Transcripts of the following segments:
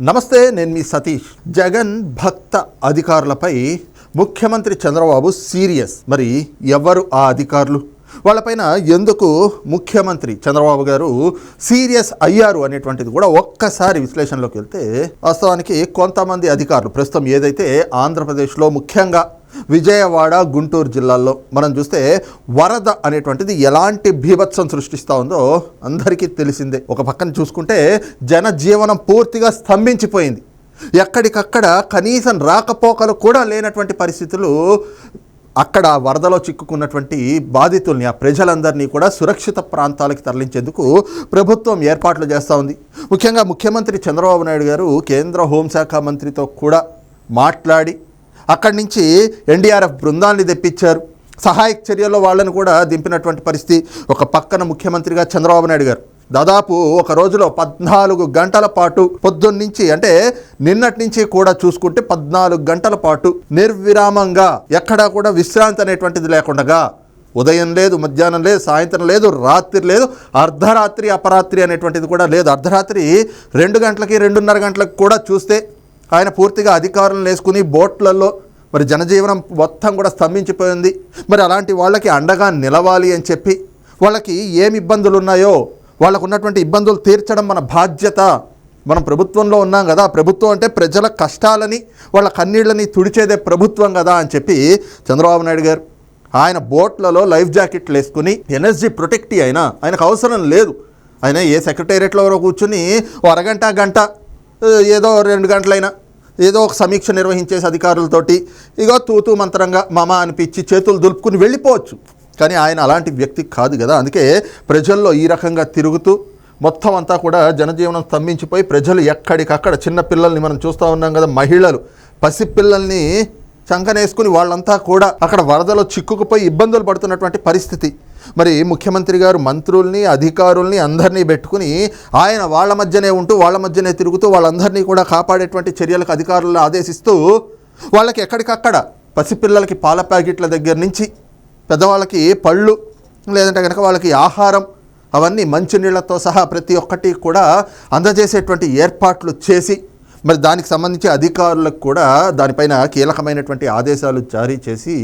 నమస్తే నేను మీ సతీష్. జగన్ భక్త అధికారులపై ముఖ్యమంత్రి చంద్రబాబు సీరియస్. మరి ఎవరు ఆ అధికారులు? వాళ్ళపైన ఎందుకు ముఖ్యమంత్రి చంద్రబాబు గారు సీరియస్ అయ్యారు అనేటువంటిది కూడా ఒక్కసారి విశ్లేషణలోకి వెళ్తే వాస్తవానికి కొంతమంది అధికారులు ప్రస్తుతం ఏదైతే ఆంధ్రప్రదేశ్లో ముఖ్యంగా విజయవాడ గుంటూరు జిల్లాల్లో మనం చూస్తే వరద అనేటువంటిది ఎలాంటి భీభత్సం సృష్టిస్తూ ఉందో అందరికీ తెలిసిందే. ఒక పక్కన చూసుకుంటే జనజీవనం పూర్తిగా స్తంభించిపోయింది. ఎక్కడికక్కడ కనీసం రాకపోకలు కూడా లేనటువంటి పరిస్థితులు అక్కడ వరదలో చిక్కుకున్నటువంటి బాధితుల్ని ఆ ప్రజలందరినీ కూడా సురక్షిత ప్రాంతాలకు తరలించేందుకు ప్రభుత్వం ఏర్పాట్లు చేస్తూ ఉంది. ముఖ్యంగా ముఖ్యమంత్రి చంద్రబాబు నాయుడు గారు కేంద్ర హోంశాఖ మంత్రితో కూడా మాట్లాడి అక్కడి నుంచి ఎన్డీఆర్ఎఫ్ బృందాన్ని తెప్పించారు. సహాయక చర్యల్లో వాళ్ళని కూడా దింపినటువంటి పరిస్థితి ఒక పక్కన ముఖ్యమంత్రిగా చంద్రబాబు నాయుడు గారు. దాదాపు ఒక రోజులో పద్నాలుగు గంటల పాటు పొద్దున్నుంచి అంటే నిన్నటి నుంచి కూడా చూసుకుంటే పద్నాలుగు గంటల పాటు నిర్విరామంగా ఎక్కడా కూడా విశ్రాంతి అనేటువంటిది లేకుండా ఉదయం లేదు మధ్యాహ్నం లేదు సాయంత్రం లేదు రాత్రి లేదు అర్ధరాత్రి అపరాత్రి అనేటువంటిది కూడా లేదు. అర్ధరాత్రి రెండు గంటలకి రెండున్నర గంటలకు కూడా చూస్తే ఆయన పూర్తిగా అధికారులను వేసుకుని బోట్లలో మరి జనజీవనం మొత్తం కూడా స్తంభించిపోయింది. మరి అలాంటి వాళ్ళకి అండగా నిలవాలి అని చెప్పి వాళ్ళకి ఏమి ఇబ్బందులు ఉన్నాయో వాళ్ళకు ఉన్నటువంటి ఇబ్బందులు తీర్చడం మన బాధ్యత. మనం ప్రభుత్వంలో ఉన్నాం కదా ప్రభుత్వం అంటే ప్రజల కష్టాలని వాళ్ళ కన్నీళ్ళని తుడిచేదే ప్రభుత్వం కదా అని చెప్పి చంద్రబాబు నాయుడు గారు ఆయన బోట్లలో లైఫ్ జాకెట్లు వేసుకుని ఎనర్జీ ప్రొటెక్టి అయినా ఆయనకు అవసరం లేదు. ఆయన ఏ సెక్రటేరియట్లో కూర్చుని అరగంట గంట ఏదో రెండు గంటలైనా ఏదో ఒక సమీక్ష నిర్వహించేసి అధికారులతోటి ఇగో తూతూ మంత్రంగా మమ అనిపించి చేతులు దులుపుకుని వెళ్ళిపోవచ్చు. కానీ ఆయన అలాంటి వ్యక్తి కాదు కదా. అందుకే ప్రజల్లో ఈ రకంగా తిరుగుతూ మొత్తం అంతా కూడా జనజీవనం స్తంభించిపోయి ప్రజలు ఎక్కడికక్కడ చిన్న పిల్లల్ని మనం చూస్తూ ఉన్నాం కదా మహిళలు. పసిపిల్లల్ని చంకనేసుకుని వాళ్ళంతా కూడా అక్కడ వరదలో చిక్కుకుపోయి ఇబ్బందులు పడుతున్నటువంటి పరిస్థితి. మరి ముఖ్యమంత్రి గారు మంత్రుల్ని అధికారుల్ని అందరినీ పెట్టుకుని ఆయన వాళ్ళ మధ్యనే ఉంటూ వాళ్ళ మధ్యనే తిరుగుతూ వాళ్ళందరినీ కూడా కాపాడేటువంటి చర్యలకు అధికారులను ఆదేశిస్తూ వాళ్ళకి ఎక్కడికక్కడ పసిపిల్లలకి పాల ప్యాకెట్ల దగ్గర నుంచి పెద్దవాళ్ళకి పళ్ళు లేదంటే కనుక వాళ్ళకి ఆహారం అవన్నీ మంచినీళ్ళతో సహా ప్రతి ఒక్కటి కూడా అందజేసేటువంటి ఏర్పాట్లు చేసి మరి దానికి సంబంధించి అధికారులకు కూడా దానిపైన కీలకమైనటువంటి ఆదేశాలు జారీ చేసి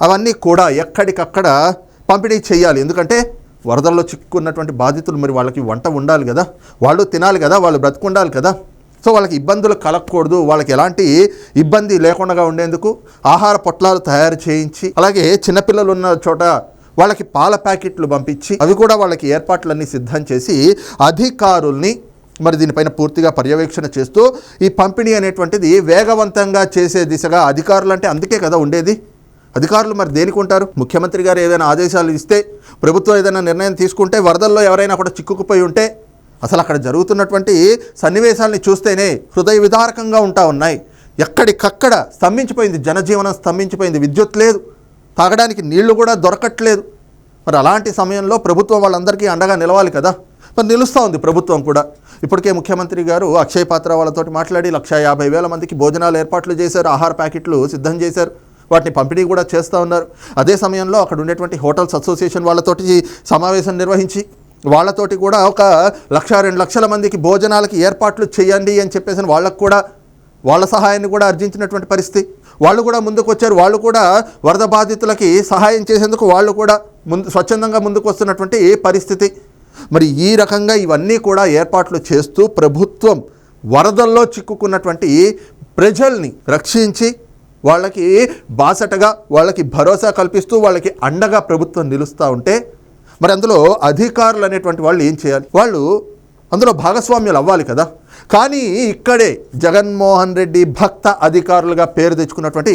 అవన్నీ కూడా ఎక్కడికక్కడ పంపిణీ చేయాలి. ఎందుకంటే వరదల్లో చిక్కున్నటువంటి బాధితులు మరి వాళ్ళకి వంట ఉండాలి కదా. వాళ్ళు తినాలి కదా వాళ్ళు బ్రతుకుండాలి కదా. సో వాళ్ళకి ఇబ్బందులు కలగకూడదు. వాళ్ళకి ఎలాంటి ఇబ్బంది లేకుండా ఉండేందుకు ఆహార పొట్లాలు తయారు చేయించి అలాగే చిన్నపిల్లలు ఉన్న చోట వాళ్ళకి పాల ప్యాకెట్లు పంపించి అవి కూడా వాళ్ళకి ఏర్పాట్లన్నీ సిద్ధం చేసి అధికారుల్ని మరి దీనిపైన పూర్తిగా పర్యవేక్షణ చేస్తూ ఈ పంపిణీ అనేటువంటిది వేగవంతంగా చేసే దిశగా అధికారులు అంటే అందుకే కదా ఉండేది. అధికారులు మరి దేనికి ఉంటారు? ముఖ్యమంత్రి గారు ఏదైనా ఆదేశాలు ఇస్తే ప్రభుత్వం ఏదైనా నిర్ణయం తీసుకుంటే వరదల్లో ఎవరైనా కూడా చిక్కుకుపోయి ఉంటే అసలు అక్కడ జరుగుతున్నటువంటి సన్నివేశాలని చూస్తేనే హృదయ విదారకంగా ఉంటా ఉన్నాయి. ఎక్కడికక్కడ స్తంభించిపోయింది జనజీవనం స్తంభించిపోయింది విద్యుత్ లేదు తాగడానికి నీళ్ళు కూడా దొరకట్లేదు. మరి అలాంటి సమయంలో ప్రభుత్వం వాళ్ళందరికీ అండగా నిలవాలి కదా. మరి నిలుస్తూ ఉంది ప్రభుత్వం కూడా. ఇప్పటికే ముఖ్యమంత్రి గారు అక్షయ్ పాత్ర వాళ్ళతో మాట్లాడి లక్ష యాభై వేల మందికి భోజనాలు ఏర్పాట్లు చేశారు ఆహార ప్యాకెట్లు సిద్ధం చేశారు వాటిని పంపిణీ కూడా చేస్తూ ఉన్నారు. అదే సమయంలో అక్కడ ఉండేటువంటి హోటల్స్ అసోసియేషన్ వాళ్ళతోటి సమావేశం నిర్వహించి వాళ్ళతోటి కూడా ఒక లక్ష రెండు లక్షల మందికి భోజనాలకి ఏర్పాట్లు చేయండి అని చెప్పేసి వాళ్ళకు కూడా వాళ్ళ సహాయాన్ని కూడా అర్జించినటువంటి పరిస్థితి. వాళ్ళు కూడా ముందుకు వచ్చారు. వాళ్ళు కూడా వరద బాధితులకి సహాయం చేసేందుకు వాళ్ళు కూడా ముందు స్వచ్ఛందంగా ముందుకు వస్తున్నటువంటి పరిస్థితి. మరి ఈ రకంగా ఇవన్నీ కూడా ఏర్పాట్లు చేస్తూ ప్రభుత్వం వరదల్లో చిక్కుకున్నటువంటి ప్రజల్ని రక్షించి వాళ్ళకి బాసటగా వాళ్ళకి భరోసా కల్పిస్తూ వాళ్ళకి అండగా ప్రభుత్వం నిలుస్తూ ఉంటే మరి అందులో అధికారులు అనేటువంటి వాళ్ళు ఏం చేయాలి? వాళ్ళు అందులో భాగస్వామ్యులు అవ్వాలి కదా. కానీ ఇక్కడే జగన్మోహన్ రెడ్డి భక్త అధికారులుగా పేరు తెచ్చుకున్నటువంటి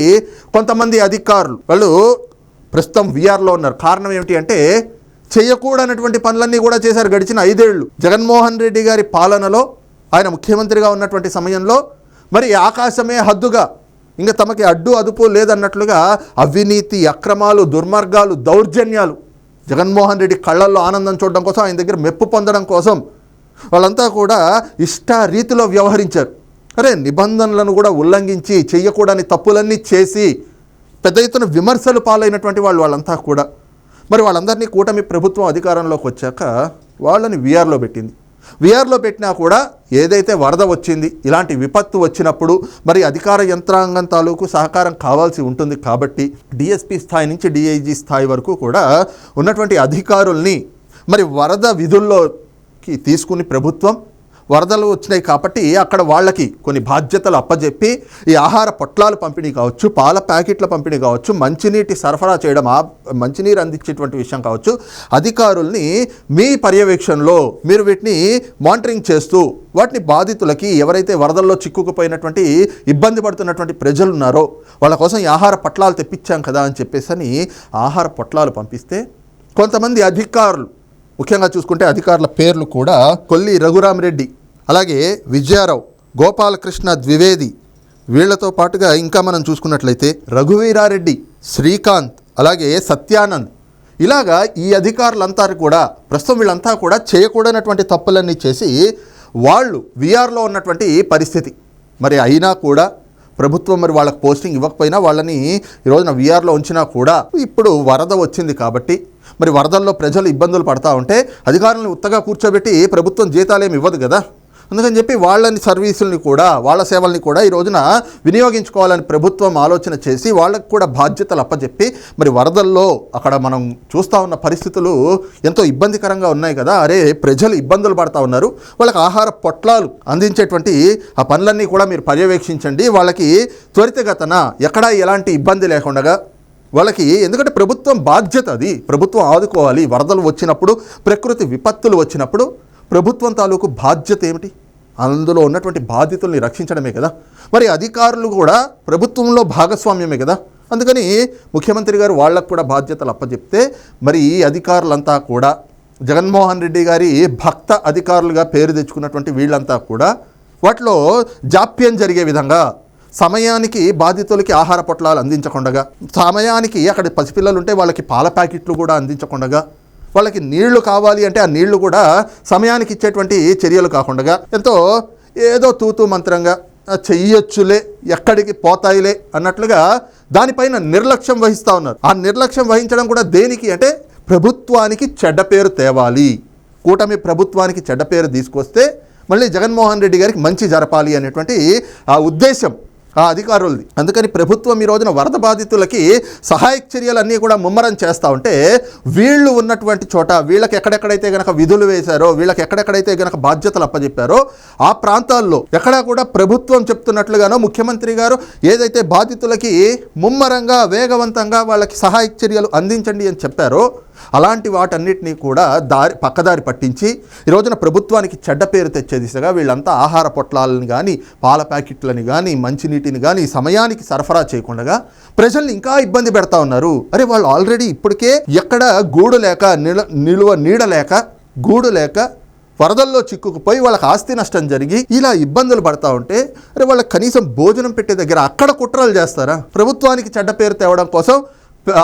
కొంతమంది అధికారులు వాళ్ళు ప్రస్తుతం వీఆర్లో ఉన్నారు. కారణం ఏమిటి అంటే చేయకూడనటువంటి పనులన్నీ కూడా చేశారు గడిచిన ఐదేళ్ళు జగన్మోహన్ రెడ్డి గారి పాలనలో ఆయన ముఖ్యమంత్రిగా ఉన్నటువంటి సమయంలో మరి ఆకాశమే హద్దుగా ఇంకా తమకి అడ్డు అదుపు లేదన్నట్లుగా అవినీతి అక్రమాలు దుర్మార్గాలు దౌర్జన్యాలు జగన్మోహన్ రెడ్డి కళ్ళల్లో ఆనందం చూడడం కోసం ఆయన దగ్గర మెప్పు పొందడం కోసం వాళ్ళంతా కూడా ఇష్ట రీతిలో వ్యవహరించారు. అరే నిబంధనలను కూడా ఉల్లంఘించి చేయకూడని తప్పులన్నీ చేసి పెద్ద ఎత్తున విమర్శలు పాలైనటువంటి వాళ్ళు వాళ్ళంతా కూడా. మరి వాళ్ళందరినీ కూటమి ప్రభుత్వం అధికారంలోకి వచ్చాక వాళ్ళని వీఆర్లో పెట్టింది. విఆర్లో పెట్టినా కూడా ఏదైతే వరద వచ్చింది ఇలాంటి విపత్తు వచ్చినప్పుడు మరి అధికార యంత్రాంగం తాలూకు సహకారం కావాల్సి ఉంటుంది కాబట్టి డిఎస్పీ స్థాయి నుంచి డిఐజీ స్థాయి వరకు కూడా ఉన్నటువంటి అధికారుల్ని మరి వరద విధుల్లోకి తీసుకుని ప్రభుత్వం వరదలు వచ్చినాయి కాబట్టి అక్కడ వాళ్ళకి కొన్ని బాధ్యతలు అప్పజెప్పి ఈ ఆహార పొట్లాలు పంపిణీ కావచ్చు పాల ప్యాకెట్ల పంపిణీ కావచ్చు మంచినీటి సరఫరా చేయడం ఆ మంచినీరు అందించేటువంటి విషయం కావచ్చు. అధికారుల్ని మీ పర్యవేక్షణలో మీరు వీటిని మానిటరింగ్ చేస్తూ వాటిని బాధితులకి ఎవరైతే వరదల్లో చిక్కుకుపోయినటువంటి ఇబ్బంది పడుతున్నటువంటి ప్రజలు ఉన్నారో వాళ్ళ కోసం ఈ ఆహార పొట్లాలు తెప్పించాం కదా అని చెప్పేసి అని ఆహార పొట్లాలు పంపిస్తే కొంతమంది అధికారులు ముఖ్యంగా చూసుకుంటే అధికారుల పేర్లు కూడా కొల్లి రఘురామరెడ్డి అలాగే విజయారావు గోపాలకృష్ణ ద్వివేది. వీళ్ళతో పాటుగా ఇంకా మనం చూసుకున్నట్లయితే రఘువీరారెడ్డి శ్రీకాంత్ అలాగే సత్యానంద్. ఇలాగా ఈ అధికారులంతా కూడా ప్రస్తుతం వీళ్ళంతా కూడా చేయకూడనటువంటి తప్పులన్నీ చేసి వాళ్ళు విఆర్లో ఉన్నటువంటి పరిస్థితి. మరి అయినా కూడా ప్రభుత్వం మరి వాళ్ళకి పోస్టింగ్ ఇవ్వకపోయినా వాళ్ళని ఈ రోజున వీఆర్లో ఉంచినా కూడా ఇప్పుడు వరద వచ్చింది కాబట్టి మరి వరదల్లో ప్రజలు ఇబ్బందులు పడతా ఉంటే అధికారులను ఉత్తగా కూర్చోబెట్టి ప్రభుత్వం జీతాలేమి ఇవ్వదు కదా? అందుకని చెప్పి వాళ్ళని సర్వీసుల్ని కూడా వాళ్ళ సేవల్ని కూడా ఈ రోజున వినియోగించుకోవాలని ప్రభుత్వం ఆలోచన చేసి వాళ్ళకు కూడా బాధ్యతలు అప్పచెప్పి మరి వరదల్లో అక్కడ మనం చూస్తూ ఉన్న పరిస్థితులు ఎంతో ఇబ్బందికరంగా ఉన్నాయి కదా? అరే ప్రజలు ఇబ్బందులు పడతా ఉన్నారు. వాళ్ళకి ఆహార పొట్లాలు అందించేటువంటి ఆ పనులన్నీ కూడా మీరు పర్యవేక్షించండి. వాళ్ళకి త్వరితగతన ఎక్కడా ఎలాంటి ఇబ్బంది లేకుండా వాళ్ళకి ఎందుకంటే ప్రభుత్వం బాధ్యత అది. ప్రభుత్వం ఆదుకోవాలి. వరదలు వచ్చినప్పుడు ప్రకృతి విపత్తులు వచ్చినప్పుడు ప్రభుత్వం తాలూకు బాధ్యత ఏమిటి? అందులో ఉన్నటువంటి బాధితుల్ని రక్షించడమే కదా. మరి అధికారులు కూడా ప్రభుత్వంలో భాగస్వామ్యమే కదా. అందుకని ముఖ్యమంత్రి గారు వాళ్ళకు కూడా బాధ్యతలు అప్పచెప్తే మరి ఈ అధికారులంతా కూడా జగన్మోహన్ రెడ్డి గారి భక్త అధికారులుగా పేరు తెచ్చుకున్నటువంటి వీళ్ళంతా కూడా వాటిలో జాప్యం జరిగే విధంగా సమయానికి బాధితులకి ఆహార పొట్లాలు అందించకుండగా సమయానికి అక్కడ పసిపిల్లలు ఉంటే వాళ్ళకి పాల ప్యాకెట్లు కూడా అందించకుండగా వాళ్ళకి నీళ్ళు కావాలి అంటే ఆ నీళ్ళు కూడా సమయానికి ఇచ్చేటువంటి చర్యలు కాకుండా ఎంతో ఏదో తూతూ మంత్రంగా చెయ్యొచ్చులే ఎక్కడికి పోతాయిలే అన్నట్లుగా దానిపైన నిర్లక్ష్యం వహిస్తూ ఉన్నారు. ఆ నిర్లక్ష్యం వహించడం కూడా దేనికి అంటే ప్రభుత్వానికి చెడ్డ పేరు తేవాలి. కూటమి ప్రభుత్వానికి చెడ్డ పేరు తీసుకొస్తే మళ్ళీ జగన్మోహన్ రెడ్డి గారికి మంచి జరపాలి అనేటువంటి ఆ ఉద్దేశం. ఆ అధికారులది. అందుకని ప్రభుత్వం ఈ రోజున వరద బాధితులకి సహాయక చర్యలన్నీ కూడా ముమ్మరం చేస్తూ ఉంటే వీళ్ళు ఉన్నటువంటి చోట వీళ్ళకి ఎక్కడెక్కడైతే గనక విధులు వేశారో వీళ్ళకి ఎక్కడెక్కడైతే గనక బాధ్యతలు అప్పచెప్పారో ఆ ప్రాంతాల్లో ఎక్కడా కూడా ప్రభుత్వం చెప్తున్నట్లుగానో ముఖ్యమంత్రి గారు ఏదైతే బాధితులకి ముమ్మరంగా వేగవంతంగా వాళ్ళకి సహాయక చర్యలు అందించండి అని చెప్పారో అలాంటి వాటన్నిటినీ కూడా దారి పక్కదారి పట్టించి ఈ రోజున ప్రభుత్వానికి చెడ్డ పేరు తెచ్చే దిశగా వీళ్ళంతా ఆహార పొట్లాలను కానీ పాల ప్యాకెట్లని కానీ మంచినీటిని కానీ సమయానికి సరఫరా చేయకుండా ప్రజల్ని ఇంకా ఇబ్బంది పెడతా ఉన్నారు. అరే వాళ్ళు ఆల్రెడీ ఇప్పటికే ఎక్కడ గూడు లేక నిల నిలువ నీడ లేక గూడు లేక వరదల్లో చిక్కుకుపోయి వాళ్ళకి ఆస్తి నష్టం జరిగి ఇలా ఇబ్బందులు పడతా ఉంటే అరే వాళ్ళకి కనీసం భోజనం పెట్టే దగ్గర అక్కడ కుట్రలు చేస్తారా? ప్రభుత్వానికి చెడ్డ పేరు తేవడం కోసం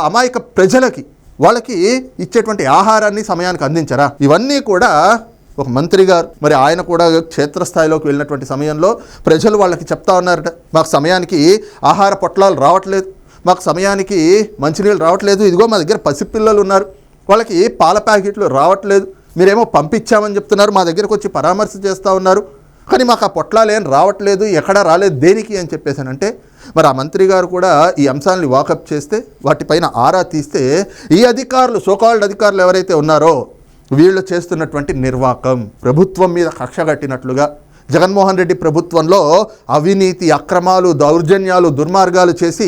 అమాయక ప్రజలకి వాళ్ళకి ఇచ్చేటువంటి ఆహారాన్ని సమయానికి అందించరా? ఇవన్నీ కూడా ఒక మంత్రి గారు మరి ఆయన కూడా క్షేత్రస్థాయిలోకి వెళ్ళినటువంటి సమయంలో ప్రజలు వాళ్ళకి చెప్తా ఉన్నారట. మాకు సమయానికి ఆహార పొట్లాలు రావట్లేదు. మాకు సమయానికి మంచినీళ్ళు రావట్లేదు. ఇదిగో మా దగ్గర పసిపిల్లలు ఉన్నారు. వాళ్ళకి పాల ప్యాకెట్లు రావట్లేదు. మీరేమో పంపించామని చెప్తున్నారు. మా దగ్గరకు వచ్చి పరామర్శ చేస్తూ ఉన్నారు. కానీ మాకు ఆ పొట్లాలు ఏం రావట్లేదు ఎక్కడా రాలేదు దేనికి అని చెప్పేసానంటే మరి ఆ మంత్రి గారు కూడా ఈ అంశాలని వాకప్ చేస్తే వాటిపైన ఆరా తీస్తే ఈ అధికారులు సోకాల్డ్ అధికారులు ఎవరైతే ఉన్నారో వీళ్ళు చేస్తున్నటువంటి నిర్వాకం ప్రభుత్వం మీద కక్ష కట్టినట్లుగా జగన్మోహన్ రెడ్డి ప్రభుత్వంలో అవినీతి అక్రమాలు దౌర్జన్యాలు దుర్మార్గాలు చేసి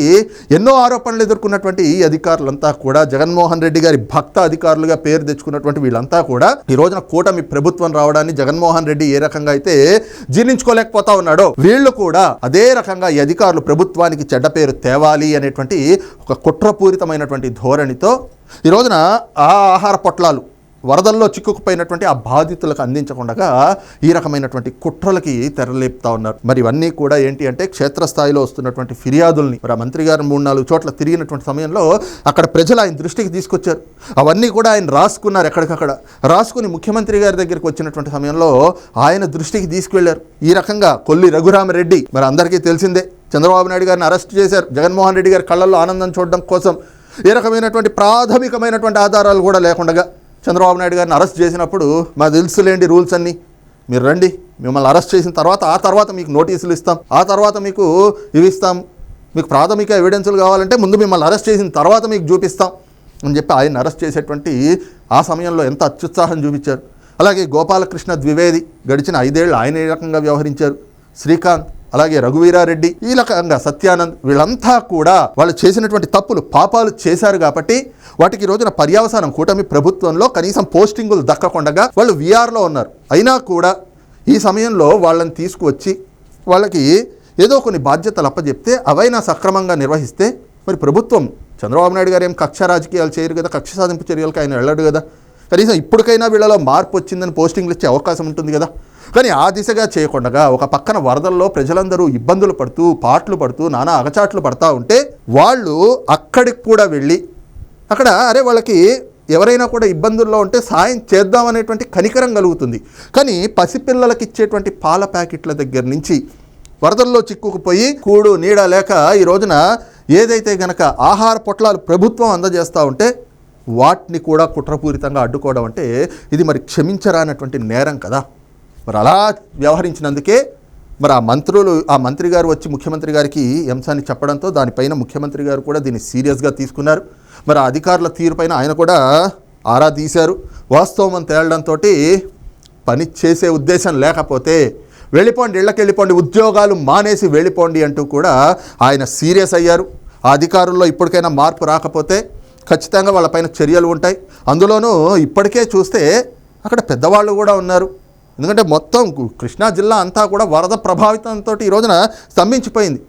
ఎన్నో ఆరోపణలు ఎదుర్కొన్నటువంటి ఈ అధికారులంతా కూడా జగన్మోహన్ రెడ్డి గారి భక్త అధికారులుగా పేరు తెచ్చుకున్నటువంటి వీళ్ళంతా కూడా ఈ రోజున కూటమి ప్రభుత్వం రావడాన్ని జగన్మోహన్ రెడ్డి ఏ రకంగా అయితే జీర్ణించుకోలేకపోతా ఉన్నాడో వీళ్ళు కూడా అదే రకంగా ఈ అధికారులు ప్రభుత్వానికి చెడ్డ పేరు తేవాలి అనేటువంటి ఒక కుట్రపూరితమైనటువంటి ధోరణితో ఈ రోజున ఆ ఆహార పొట్లాలు వరదల్లో చిక్కుకుపోయినటువంటి ఆ బాధితులకు అందించకుండా ఈ రకమైనటువంటి కుట్రలకి తెరలేపుతా ఉన్నారు. మరి ఇవన్నీ కూడా ఏంటి అంటే క్షేత్రస్థాయిలో వస్తున్నటువంటి ఫిర్యాదుల్ని మరి ఆ మంత్రి గారు మూడు నాలుగు చోట్ల తిరిగినటువంటి సమయంలో అక్కడ ప్రజలు ఆయన దృష్టికి తీసుకొచ్చారు. అవన్నీ కూడా ఆయన రాసుకున్నారు ఎక్కడికక్కడ. రాసుకుని ముఖ్యమంత్రి గారి దగ్గరికి వచ్చినటువంటి సమయంలో ఆయన దృష్టికి తీసుకువెళ్ళారు ఈ రకంగా కొల్లి రఘురామరెడ్డి మరి అందరికీ తెలిసిందే. చంద్రబాబు నాయుడు గారిని అరెస్ట్ చేశారు. జగన్మోహన్ రెడ్డి గారి కళ్ళల్లో ఆనందం చూడడం కోసం. ఏ రకమైనటువంటి ప్రాథమికమైనటువంటి ఆధారాలు కూడా లేకుండా చంద్రబాబు నాయుడు గారిని అరెస్ట్ చేసినప్పుడు మా తెలుసులేండి రూల్స్ అన్నీ. మీరు రండి మిమ్మల్ని అరెస్ట్ చేసిన తర్వాత ఆ తర్వాత మీకు నోటీసులు ఇస్తాం. ఆ తర్వాత మీకు ఇవి ఇస్తాం. మీకు ప్రాథమిక ఎవిడెన్సులు కావాలంటే ముందు మిమ్మల్ని అరెస్ట్ చేసిన తర్వాత మీకు చూపిస్తాం అని చెప్పి ఆయన అరెస్ట్ చేసేటువంటి ఆ సమయంలో ఎంత అత్యుత్సాహం చూపించారు. అలాగే గోపాలకృష్ణ ద్వివేది గడిచిన ఐదేళ్ళు ఆయన ఏ రకంగా వ్యవహరించారు. శ్రీకాంత్ అలాగే రఘువీరారెడ్డి ఈ రకంగా సత్యానంద్ వీళ్ళంతా కూడా వాళ్ళు చేసినటువంటి తప్పులు పాపాలు చేశారు కాబట్టి వాటికి రోజున పర్యావసానం కూటమి ప్రభుత్వంలో కనీసం పోస్టింగులు దక్కకుండా వాళ్ళు వీఆర్లో ఉన్నారు. అయినా కూడా ఈ సమయంలో వాళ్ళని తీసుకువచ్చి వాళ్ళకి ఏదో కొన్ని బాధ్యతలు అప్పచెప్తే అవైనా సక్రమంగా నిర్వహిస్తే మరి ప్రభుత్వం చంద్రబాబు నాయుడు గారు ఏం కక్ష రాజకీయాలు చేయరు కదా కక్ష సాధింపు చర్యలకు ఆయన వెళ్ళడు కదా. కనీసం ఇప్పటికైనా వీళ్ళలో మార్పు వచ్చిందని పోస్టింగ్లు ఇచ్చే అవకాశం ఉంటుంది కదా. కానీ ఆ దిశగా చేయకుండా ఒక పక్కన వరదల్లో ప్రజలందరూ ఇబ్బందులు పడుతూ పాటలు పడుతూ నానా అగచాట్లు పడతా ఉంటే వాళ్ళు అక్కడికి కూడా వెళ్ళి అక్కడ అరే వాళ్ళకి ఎవరైనా కూడా ఇబ్బందుల్లో ఉంటే సాయం చేద్దామనేటువంటి కనికరం కలుగుతుంది. కానీ పసిపిల్లలకి ఇచ్చేటువంటి పాల ప్యాకెట్ల దగ్గర నుంచి వరదల్లో చిక్కుకుపోయి కూడు నీడ లేక ఈ రోజున ఏదైతే గనక ఆహార పొట్లాలు ప్రభుత్వం అందజేస్తూ ఉంటే వాటిని కూడా కుట్రపూరితంగా అడ్డుకోవడం అంటే ఇది మరి క్షమించరానటువంటి నేరం కదా. మరి అలా వ్యవహరించినందుకే మరి ఆ మంత్రులు ఆ మంత్రి గారు వచ్చి ముఖ్యమంత్రి గారికి ఈ అంశాన్ని చెప్పడంతో దానిపైన ముఖ్యమంత్రి గారు కూడా దీన్ని సీరియస్గా తీసుకున్నారు. మరి ఆ అధికారుల తీరుపైన ఆయన కూడా ఆరా తీశారు. వాస్తవం అని తేలడంతో పని చేసే ఉద్దేశం లేకపోతే వెళ్ళిపోండి ఇళ్ళకి వెళ్ళిపోండి ఉద్యోగాలు మానేసి వెళ్ళిపోండి అంటూ కూడా ఆయన సీరియస్ అయ్యారు. ఆ అధికారుల్లో ఇప్పటికైనా మార్పు రాకపోతే ఖచ్చితంగా వాళ్ళపైన చర్యలు ఉంటాయి. అందులోనూ ఇప్పటికే చూస్తే అక్కడ పెద్దవాళ్ళు కూడా ఉన్నారు. ఎందుకంటే మొత్తం కృష్ణా జిల్లా అంతా కూడా వరద ప్రభావితంతో ఈ రోజున స్తంభించిపోయింది.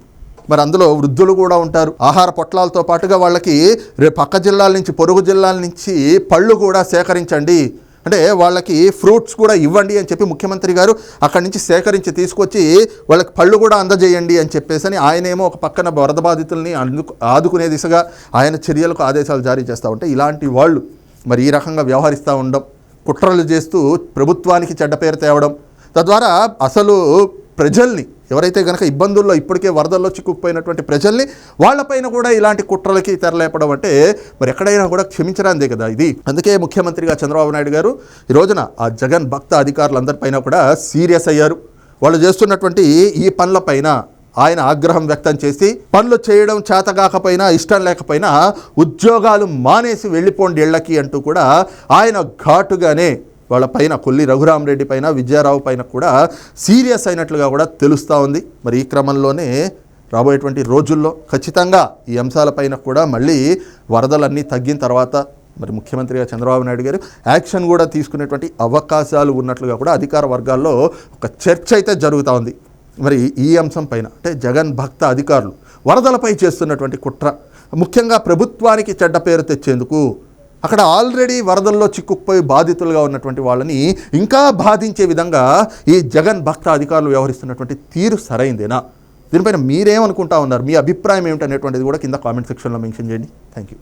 మరి అందులో వృద్ధులు కూడా ఉంటారు. ఆహార పొట్లాలతో పాటుగా వాళ్ళకి రేపు పక్క జిల్లాల నుంచి పొరుగు జిల్లాల నుంచి పళ్ళు కూడా సేకరించండి. అంటే వాళ్ళకి ఫ్రూట్స్ కూడా ఇవ్వండి అని చెప్పి ముఖ్యమంత్రి గారు అక్కడి నుంచి సేకరించి తీసుకొచ్చి వాళ్ళకి పళ్ళు కూడా అందజేయండి అని చెప్పేసి అని ఆయనేమో ఒక పక్కన వరద బాధితుల్ని అందుకు ఆదుకునే దిశగా ఆయన చర్యలకు ఆదేశాలు జారీ చేస్తూ ఉంటే ఇలాంటి వాళ్ళు మరి ఈ రకంగా వ్యవహరిస్తూ ఉండడం కుట్రలు చేస్తూ ప్రభుత్వానికి చెడ్డ పేరు తేవడం. తద్వారా అసలు ప్రజల్ని ఎవరైతే కనుక ఇబ్బందుల్లో ఇప్పటికే వరదల్లో చిక్కుకుపోయినటువంటి ప్రజల్ని వాళ్ళపైన కూడా ఇలాంటి కుట్రలకి తెరలేపడం అంటే మరి ఎక్కడైనా కూడా క్షమించరాందే కదా ఇది. అందుకే ముఖ్యమంత్రిగా చంద్రబాబు నాయుడు గారు ఈ రోజున ఆ జగన్ భక్త అధికారులందరిపైన కూడా సీరియస్ అయ్యారు. వాళ్ళు చేస్తున్నటువంటి ఈ పనులపైన ఆయన ఆగ్రహం వ్యక్తం చేసి పనులు చేయడం చేతగాకపోయినా ఇష్టం లేకపోయినా ఉద్యోగాలు మానేసి వెళ్ళిపోండి ఇళ్ళకి అంటూ కూడా ఆయన ఘాటుగానే వాళ్ళ పైన కొల్లి రఘురామరెడ్డి పైన విజయారావు పైన కూడా సీరియస్ అయినట్లుగా కూడా తెలుస్తూ ఉంది. మరి ఈ క్రమంలోనే రాబోయేటువంటి రోజుల్లో ఖచ్చితంగా ఈ అంశాలపైన కూడా మళ్ళీ వరదలన్నీ తగ్గిన తర్వాత మరి ముఖ్యమంత్రిగా చంద్రబాబు నాయుడు గారు యాక్షన్ కూడా తీసుకునేటువంటి అవకాశాలు ఉన్నట్లుగా కూడా అధికార వర్గాల్లో ఒక చర్చ అయితే జరుగుతూ ఉంది. మరి ఈ అంశం పైన అంటే జగన్ భక్త అధికారులు వరదలపై చేస్తున్నటువంటి కుట్ర ముఖ్యంగా ప్రభుత్వానికి చెడ్డ పేరు తెచ్చేందుకు అక్కడ ఆల్రెడీ వరదల్లో చిక్కుకుపోయి బాధితులుగా ఉన్నటువంటి వాళ్ళని ఇంకా బాధించే విధంగా ఈ జగన్ భక్త అధికారులు వ్యవహరిస్తున్నటువంటి తీరు సరైందేనా? దీనిపైన మీరేమనుకుంటా ఉన్నారు? మీ అభిప్రాయం ఏమిటనేటువంటిది కూడా కింద కామెంట్ సెక్షన్లో మెన్షన్ చేయండి. Thank you